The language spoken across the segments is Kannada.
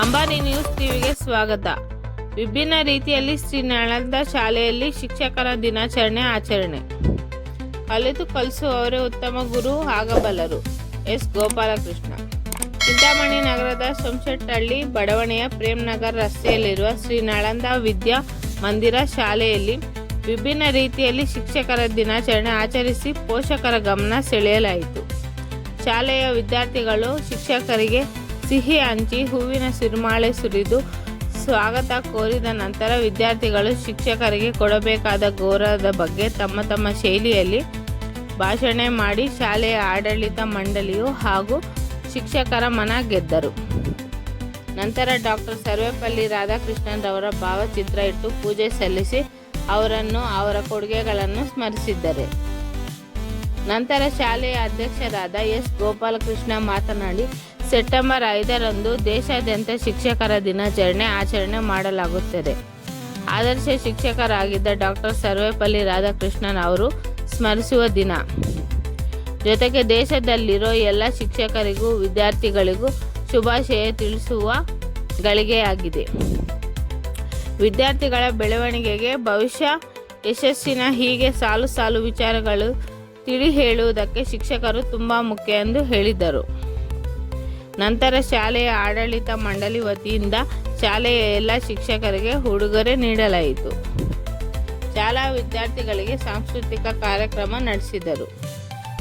ಅಂಬಾನಿ ನ್ಯೂಸ್ ಟಿವಿಗೆ ಸ್ವಾಗತ. ವಿಭಿನ್ನ ರೀತಿಯಲ್ಲಿ ಶ್ರೀ ನಳಂದ ಶಾಲೆಯಲ್ಲಿ ಶಿಕ್ಷಕರ ದಿನಾಚರಣೆ ಆಚರಣೆ. ಕಲಿತು ಕಲಿಸುವವರೇ ಉತ್ತಮ ಗುರು ಆಗಬಲ್ಲರು ಎಸ್ ಗೋಪಾಲಕೃಷ್ಣ. ಚಿಂತಾಮಣಿ ನಗರದ ಸೋಮಶೆಟ್ಟಹಳ್ಳಿ ಬಡಾವಣೆಯ ಪ್ರೇಮ್ ನಗರ್ ರಸ್ತೆಯಲ್ಲಿರುವ ಶ್ರೀ ನಳಂದ ವಿದ್ಯಾ ಮಂದಿರ ಶಾಲೆಯಲ್ಲಿ ವಿಭಿನ್ನ ರೀತಿಯಲ್ಲಿ ಶಿಕ್ಷಕರ ದಿನಾಚರಣೆ ಆಚರಿಸಿ ಪೋಷಕರ ಗಮನ ಸೆಳೆಯಲಾಯಿತು. ಶಾಲೆಯ ವಿದ್ಯಾರ್ಥಿಗಳು ಶಿಕ್ಷಕರಿಗೆ ಸಿಹಿ ಹಂಚಿ ಹೂವಿನ ಸಿರಿಮಾಳೆ ಸುರಿದು ಸ್ವಾಗತ ಕೋರಿದ ನಂತರ ವಿದ್ಯಾರ್ಥಿಗಳು ಶಿಕ್ಷಕರಿಗೆ ಕೊಡಬೇಕಾದ ಗೌರವದ ಬಗ್ಗೆ ತಮ್ಮ ತಮ್ಮ ಶೈಲಿಯಲ್ಲಿ ಭಾಷಣೆ ಮಾಡಿ ಶಾಲೆಯ ಆಡಳಿತ ಮಂಡಳಿಯು ಹಾಗೂ ಶಿಕ್ಷಕರ ಮನ ಗೆದ್ದರು. ನಂತರ ಡಾಕ್ಟರ್ ಸರ್ವೇಪಲ್ಲಿ ರಾಧಾಕೃಷ್ಣನ್ ರವರ ಭಾವಚಿತ್ರ ಇಟ್ಟು ಪೂಜೆ ಸಲ್ಲಿಸಿ ಅವರನ್ನು ಅವರ ಕೊಡುಗೆಗಳನ್ನು ಸ್ಮರಿಸಿದ್ದಾರೆ. ನಂತರ ಶಾಲೆಯ ಅಧ್ಯಕ್ಷರಾದ ಎಸ್. ಗೋಪಾಲಕೃಷ್ಣ ಮಾತನಾಡಿ ಸೆಪ್ಟೆಂಬರ್ ಐದರಂದು ದೇಶಾದ್ಯಂತ ಶಿಕ್ಷಕರ ದಿನಾಚರಣೆ ಆಚರಣೆ ಮಾಡಲಾಗುತ್ತದೆ. ಆದರ್ಶ ಶಿಕ್ಷಕರಾಗಿದ್ದ ಡಾಕ್ಟರ್ ಸರ್ವೇಪಲ್ಲಿ ರಾಧಾಕೃಷ್ಣನ್ ಅವರು ಸ್ಮರಿಸುವ ದಿನ. ಜೊತೆಗೆ ದೇಶದಲ್ಲಿರೋ ಎಲ್ಲ ಶಿಕ್ಷಕರಿಗೂ, ವಿದ್ಯಾರ್ಥಿಗಳಿಗೂ ಶುಭಾಶಯ ತಿಳಿಸುವ ಗಳಿಗೆಯಾಗಿದೆ. ವಿದ್ಯಾರ್ಥಿಗಳ ಬೆಳವಣಿಗೆಗೆ ಭವಿಷ್ಯ ಯಶಸ್ಸಿನ ಹೀಗೆ ಸಾಲು ಸಾಲು ವಿಚಾರಗಳು ತಿಳಿ ಹೇಳುವುದಕ್ಕೆ ಶಿಕ್ಷಕರು ತುಂಬ ಮುಖ್ಯ ಎಂದು ಹೇಳಿದರು. ನಂತರ ಶಾಲೆಯ ಆಡಳಿತ ಮಂಡಳಿ ವತಿಯಿಂದ ಶಾಲೆಯ ಎಲ್ಲ ಶಿಕ್ಷಕರಿಗೆ ಉಡುಗೊರೆ ನೀಡಲಾಯಿತು. ಶಾಲಾ ವಿದ್ಯಾರ್ಥಿಗಳಿಗೆ ಸಾಂಸ್ಕೃತಿಕ ಕಾರ್ಯಕ್ರಮ ನಡೆಸಿದರು.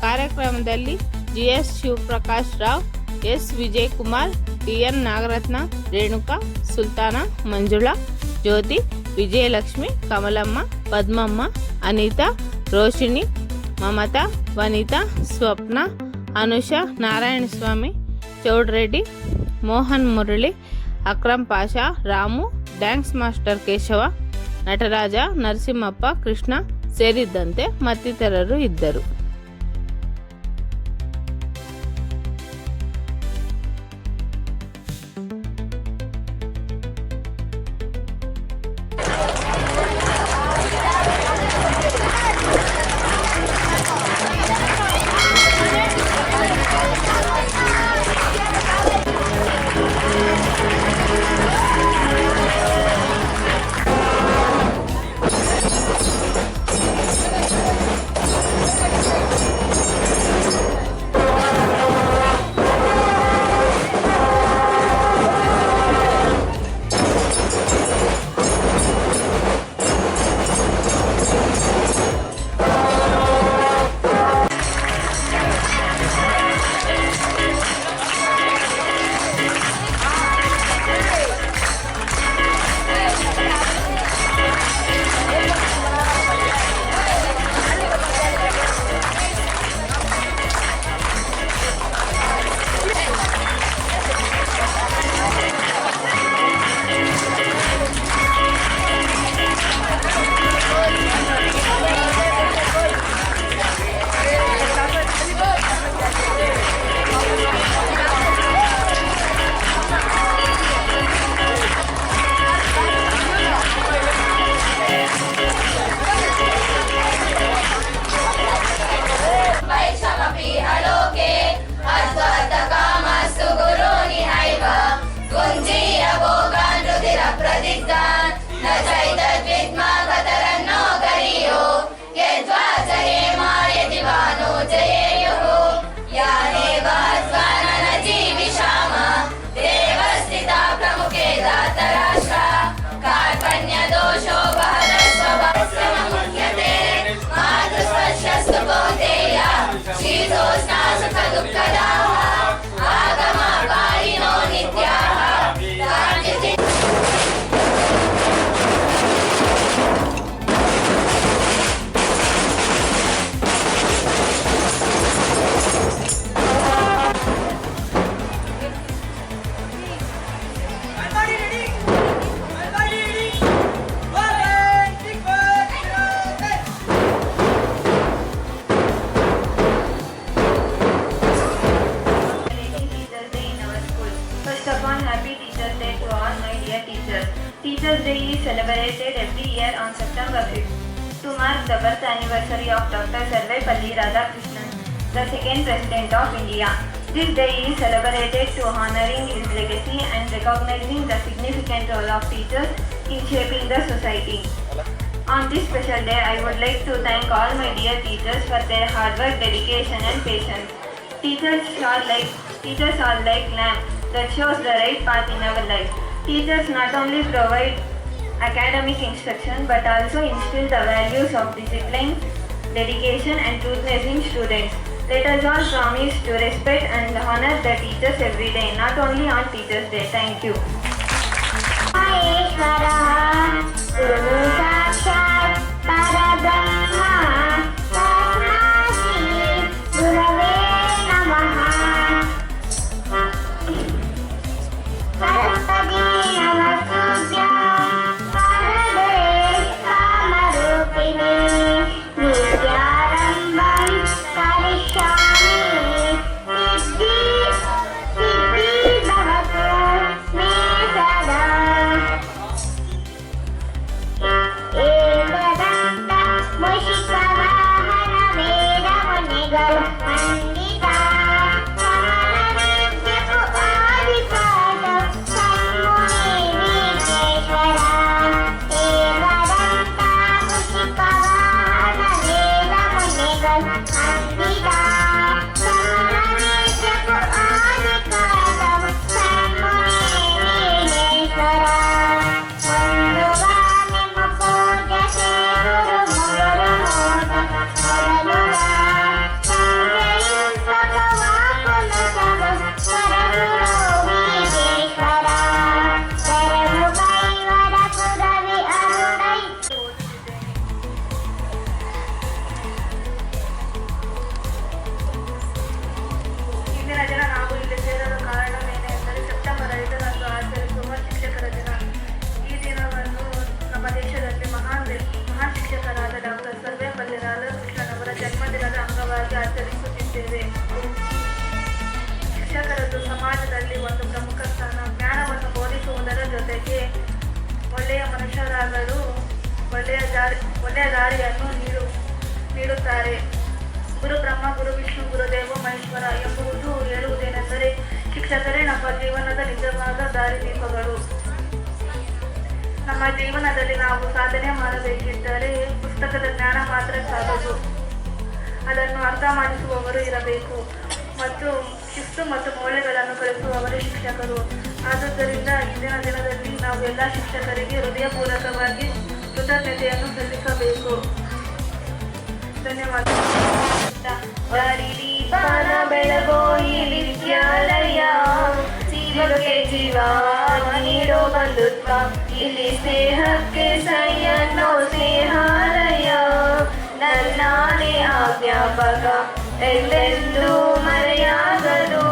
ಕಾರ್ಯಕ್ರಮದಲ್ಲಿ G S Shivaprakash Rao, S Vijay Kumar T N Nagaratna, Renuka, Sultana, Manjula, Jyothi, Vijayalakshmi, Kamalamma, Padmamma, Anitha, Roshini, Mamatha, Vanitha, Swapna, Anusha, Narayanaswamy Chowdareddy Mohan Murali, Akram Pasha, Ramu, dance master Keshava, Nataraja, Narasimhappa, Krishna ಸೇರಿದ್ದಂತೆ ಮತ್ತಿತರರು ಇದ್ದರು. Happy Teachers Day to all my dear teachers. Teachers Day is celebrated every year on September 5th to mark the birth anniversary of Dr. Sarvepalli Radhakrishnan, the second President of India. This day is celebrated to honoring his legacy and recognizing the significant role of teachers in shaping the society. On this special day, I would like to thank all my dear teachers for their hard work, dedication, and patience. Teachers are like teachers are like lamp that shows the right path in our life. Teachers not only provide academic instruction but also instill the values of discipline, dedication and truth in students. Let us all promise to respect and honor the teachers every day, not only on Teachers Day. Thank you. Hi, legal. ಸಮಾಜದಲ್ಲಿ ಒಂದು ಪ್ರಮುಖ ಸ್ಥಾನ ಜ್ಞಾನವನ್ನು ಬೋಧಿಸುವುದರ ಜೊತೆಗೆ ಒಳ್ಳೆಯ ಮನುಷ್ಯರಾಗಲು ಒಳ್ಳೆಯ ದಾರಿ, ಒಳ್ಳೆಯ ದಾರಿಯನ್ನು ನೀಡು, ನೀಡುತ್ತಾರೆ. ಗುರು ಬ್ರಹ್ಮ ಗುರು ವಿಷ್ಣು, ಗುರುದೇವ, ಮಹೇಶ್ವರ ಎಂಬುದು ಹೇಳುವುದೇನೆಂದರೆ ಶಿಕ್ಷಕರೇ ನಮ್ಮ ಜೀವನದ ನಿಜವಾದ ದಾರಿದೀಪಗಳು ನಮ್ಮ ಜೀವನದಲ್ಲಿ ನಾವು ಸಾಧನೆ ಮಾಡಬೇಕಿದ್ದರೆ ಪುಸ್ತಕದ ಜ್ಞಾನ ಮಾತ್ರ ಸಾಲದು. ಅದನ್ನು ಅರ್ಥ ಮಾಡಿಸುವವರು ಇರಬೇಕು. ಮತ್ತು ಶಿಸ್ತು ಮತ್ತು ಮೌಲ್ಯಗಳನ್ನು ಕಲಿಸುವವರು ಶಿಕ್ಷಕರು. ಆದುದರಿಂದ ಇಂದಿನ ದಿನದಲ್ಲಿ ನಾವು ಎಲ್ಲ ಶಿಕ್ಷಕರಿಗೆ ಹೃದಯಪೂರ್ವಕವಾಗಿ ಕೃತಜ್ಞತೆಯನ್ನು ಸಲ್ಲಿಸಬೇಕು. ಧನ್ಯವಾದ. ಬೆಳಗೋ ಈ ವಿದ್ಯಾಲಯ. ಜೀವ ನೀಡೋ ಬಂಧುತ್ವ. ಇಲ್ಲಿ ಸ್ನೇಹಕ್ಕೆ ಸೈ ಅನ್ನೋ ಸ್ನೇಹಾಲಯ. ನನ್ನಾನೇ ಆಜ್ಞಾಪಕ. ಎಲ್ಲೆಂದೂ ಮರೆಯಾಗದು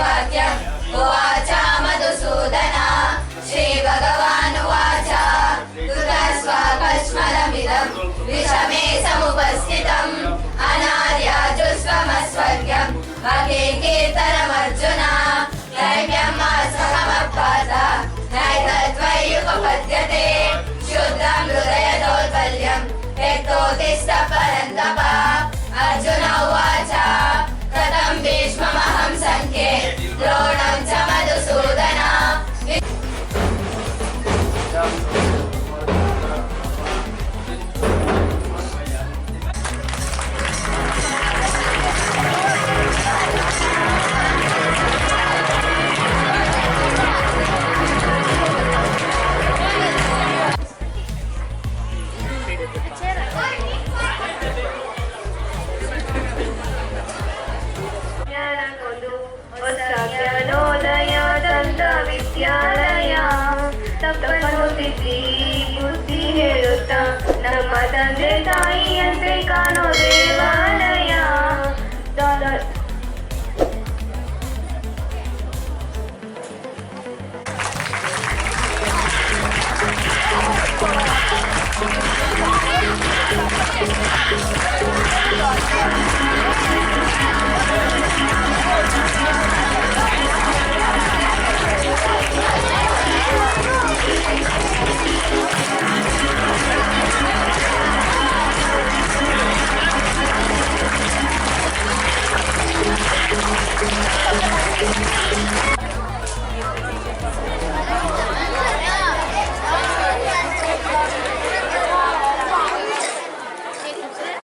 वाक्यम् उवाच मधुसूदन श्रीभगवानुवाच ತಪ್ಪನ್ನು ತಿದ್ದಿ ಬುದ್ಧಿ ಹೇಳುತ್ತಾ ನಮ್ಮ ತಂದೆ ತಾಯಿಯಂತೆ ಕಾಣೋ ದೇವಾಲಯ